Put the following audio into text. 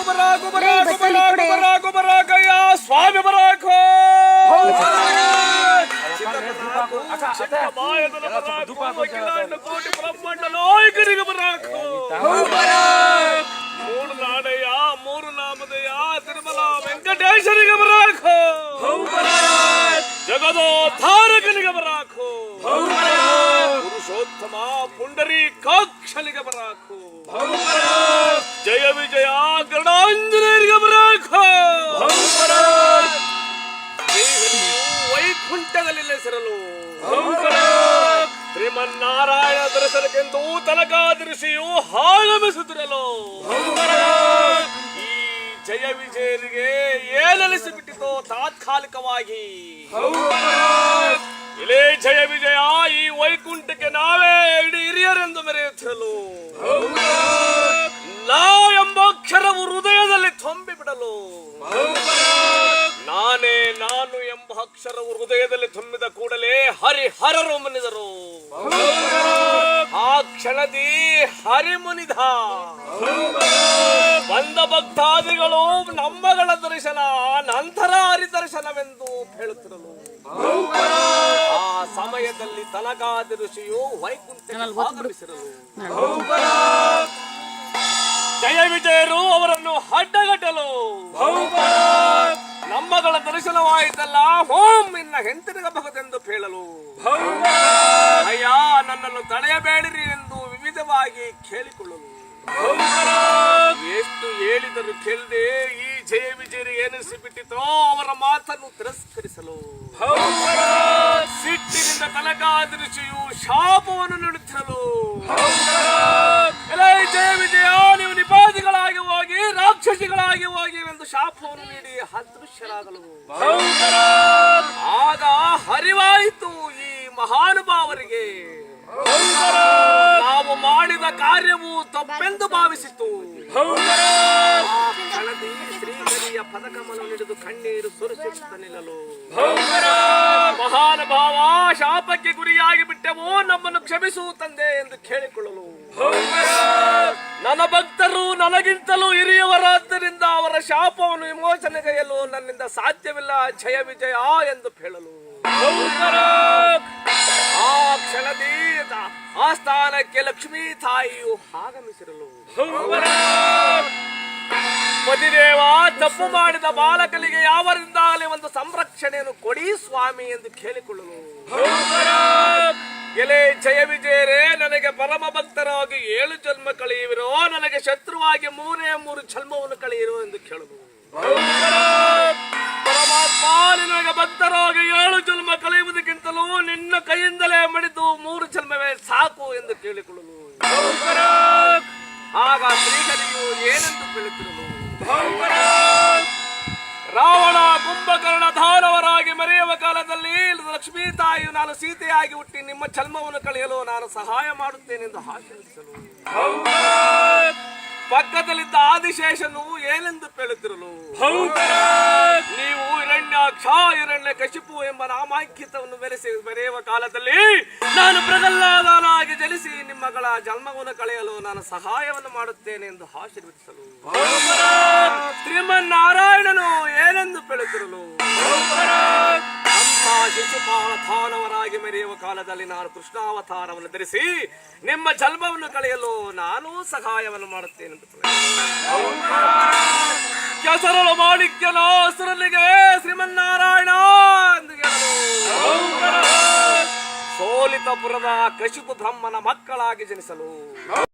ಬರಾಕು ಲೇ, ಬರಾಕು ಬಸ್ಸಲ್ಲಿ ಬರಾಕು ಕೊಡೆ. ಬರಾಕು ಬರಾಕಯ್ಯ ಸ್ವಾಮಿ ಬರಾಕು ಚಿಕ್ಕ ಮಾಯದನ ಬರಾಕು ಅಖಿಲಾಂಡ ಕೋಟಿ ಬ್ರಹ್ಮಾಂಡ ನಾಯಕರಿಗೆ ಬರಾಕು ಮೂರು ನಾಡಯ್ಯ ಮೂರು ನಾಮದಯ್ಯ ತಿರುಮಲ ವೆಂಕಟೇಶನಿಗೆ ಬರಾಕು ಜಗದೋದ್ಧಾರಕನಿಗೆ ಬರಾಕು ಪುರುಷೋತ್ತಮ ಪುಂಡರಿ ಕಾಕ್ಷನಿಗೆ ಬರಾಕು ಜಯ ವಿಜಯ ಗರುಡಾಂಜನೇಯರಿಗೆ ಬರಾಕು. ವೈಕುಂಠದಲ್ಲಿ ನೆಲೆಸಿರಲು ಶ್ರೀಮನ್ನಾರಾಯಣ ದರ್ಶನಕ್ಕೆಂದು ತನಕಾದೃಶಿಯು ಆಗಮಿಸುತ್ತಿರಲು ಈ ಜಯ ವಿಜಯರಿಗೆ ಏನಲಿಸಿಬಿಟ್ಟಿತೋ ತಾತ್ಕಾಲಿಕವಾಗಿ. ತಾತ್ಕಾಲಿಕವಾಗಿ ಇಲೇ ಜಯ ವಿಜಯ ಈ ವೈಕುಂಠಕ್ಕೆ ನಾವೇ ಇಡೀ ಹಿರಿಯರೆಂದು ಮೆರೆಯುತ್ತಿರಲು ನಾ ಎಂಬ ಅಕ್ಷರವು ಹೃದಯದಲ್ಲಿ ತುಂಬಿ ಬಿಡಲು ನಾನೇ ನಾನು ಎಂಬ ಅಕ್ಷರವು ಹೃದಯದಲ್ಲಿ ತುಂಬಿದ ಕೂಡಲೇ ಹರಿಹರರು ಮುನಿದರು. ಆ ಕ್ಷಣದಿ ಹರಿಮುನಿದ ಬಂದ ಭಕ್ತಾದಿಗಳು ನಮ್ಮಗಳ ದರ್ಶನ ನಂತರ ಹರಿದರ್ಶನವೆಂದು ಹೇಳುತ್ತಿರಲು. ಸಮಯದಲ್ಲಿ ತನಗಾದ ಋಷಿಯು ಜಯ ವಿಜಯರು ಅವರನ್ನು ಅಡ್ಡಗಟ್ಟಲು. ನಮ್ಮಗಳ ದರ್ಶನವಾಯಿತಲ್ಲ ಹೋಂ ಇನ್ನ ಹಿಂತಿರುಗಬಹುದೆಂದು ಹೇಳಲು ಅಯ್ಯ ನನ್ನನ್ನು ತಡೆಯಬೇಡಿರಿ ಎಂದು ವಿವಿಧವಾಗಿ ಕೇಳಿಕೊಳ್ಳಲು. ಎಷ್ಟು ಹೇಳಿದರು ಕೇಳದೆ ಈ ಜಯ ವಿಜಯರು ಏನಿಸಿ ಬಿಟ್ಟಿತೋ ಅವರ ಮಾತನ್ನು ತಿರಸ್ಕರಿಸಲು. ಸಿಟ್ಟಿನಿಂದ ತನಕಾದೃಶಿಯು ಶಾಪವನ್ನು ನೀಡುತ್ತಿರಲು. ಜಯ ವಿಜಯ ನೀವು ನಿಪಾದಿಗಳಾಗಿ ಹೋಗಿ ರಾಕ್ಷಸಿಗಳಾಗಿ ಹೋಗಿ ಎಂದು ಶಾಪವನ್ನು ನೀಡಿ ಅದೃಶ್ಯರಾಗಲು. ಆಗ ಹರಿವಾಯಿತು ಈ ಮಹಾನುಭಾವರಿಗೆ. ನಾವು ಮಾಡಿದ ಕಾರ್ಯವು ತಪ್ಪೆಂದು ಭಾವಿಸಿತು. ಹಿಡಿದು ಕಣ್ಣೀರು ಸುರಿಸುತ್ತ ನಿಲ್ಲಲು. ಮಹಾನುಭಾವ ಶಾಪಕ್ಕೆ ಗುರಿಯಾಗಿ ಬಿಟ್ಟೆವೋ ನಮ್ಮನ್ನು ಕ್ಷಮಿಸು ತಂದೆ ಎಂದು ಕೇಳಿಕೊಳ್ಳಲು. ನನ್ನ ಭಕ್ತರು ನನಗಿಂತಲೂ ಹಿರಿಯವರಾದ್ದರಿಂದ ಅವರ ಶಾಪವನ್ನು ವಿಮೋಚನೆಗೈಯಲು ನನ್ನಿಂದ ಸಾಧ್ಯವಿಲ್ಲ ಜಯ ವಿಜಯ ಎಂದು ಹೇಳಲು. ಆ ಕ್ಷಣದಿ ಆ ಸ್ಥಾನಕ್ಕೆ ಲಕ್ಷ್ಮೀ ತಾಯಿಯು ಆಗಮಿಸಿರಲು. ಪತಿದೇವ ತಪ್ಪು ಮಾಡಿದ ಬಾಲಕನಿಗೆ ಯಾವರಿಂದಾಗಲಿ ಒಂದು ಸಂರಕ್ಷಣೆಯನ್ನು ಕೊಡಿ ಸ್ವಾಮಿ ಎಂದು ಕೇಳಿಕೊಳ್ಳಲು ಎಲೆ ಜಯ ವಿಜಯರೇ, ನನಗೆ ಪರಮ ಭಕ್ತರಾಗಿ ಏಳು ಜನ್ಮ ಕಳೆಯುವಿರೋ, ನನಗೆ ಶತ್ರುವಾಗಿ ಮೂರೇ ಮೂರು ಜನ್ಮವನ್ನು ಕಳೆಯಿರೋ ಎಂದು ಕೇಳಲು ಪರಮಾತ್ಮ, ನಿನಗೆ ಭಕ್ತರಾಗಿ ಏಳು ಜನ್ಮ ಕಳೆಯುವುದಕ್ಕಿಂತಲೂ ನಿನ್ನ ಕೈಯಿಂದಲೇ ಮಡಿದು ಮೂರು ಜನ್ಮವೇ ಸಾಕು ಎಂದು ಕೇಳಿಕೊಳ್ಳಲು ಆಗ ಶ್ರೀಹರಿಯು ಏನೆಂದು ಬೀಳುತ್ತಿರಲು ರಾವಣ ಕುಂಭಕರ್ಣ ಧಾರವರಾಗಿ ಮರೆಯುವ ಕಾಲದಲ್ಲಿ ಲಕ್ಷ್ಮೀ ತಾಯಿ ನಾನು ಸೀತೆಯಾಗಿ ಹುಟ್ಟಿ ನಿಮ್ಮ ಚರ್ಮವನ್ನು ಕಳೆಯಲು ನಾನು ಸಹಾಯ ಮಾಡುತ್ತೇನೆ ಎಂದು ಆಶ್ರಯಿಸಲು ಪಕ್ಕದಲ್ಲಿದ್ದ ಆದಿಶೇಷನು ಏನೆಂದು ಹೇಳುತ್ತಿರಲು ನೀವು ಹಿರಣ್ಯಾಕ್ಷ ಹಿರಣ್ಯ ಕಶಿಪು ಎಂಬ ನಾಮಾಂಕಿತವನ್ನು ಬೆರೆಸಿ ಬೆರೆಯುವ ಕಾಲದಲ್ಲಿ ನಾನು ಪ್ರಗಲ್ಲಾದನಾಗಿ ನಿಮ್ಮಗಳ ಜನ್ಮವನ್ನು ಕಳೆಯಲು ನಾನು ಸಹಾಯವನ್ನು ಮಾಡುತ್ತೇನೆ ಎಂದು ಆಶೀರ್ವದಿಸಲು. ಶ್ರೀಮನ್ನಾರಾಯಣನು ಏನೆಂದು ಬೆಳೆದಿರಲು ಶಿಶುಪಾಲಥಾನವರಾಗಿ ಮೆರೆಯುವ ಕಾಲದಲ್ಲಿ ನಾನು ಕೃಷ್ಣಾವತಾರವನ್ನು ಧರಿಸಿ ನಿಮ್ಮ ಜನ್ಮವನ್ನು ಕಳೆಯಲು ನಾನು ಸಹಾಯವನ್ನು ಮಾಡುತ್ತೇನೆ ಕೆಸರಳು ಮಾಣಿಕ್ಯನ ಸುರನಿಗೆ ಶ್ರೀಮನ್ನಾರಾಯಣ ಕಶಿಪು ಬ್ರಹ್ಮನ ಮಕ್ಕಳಾಗಿ ಜನಿಸಲು.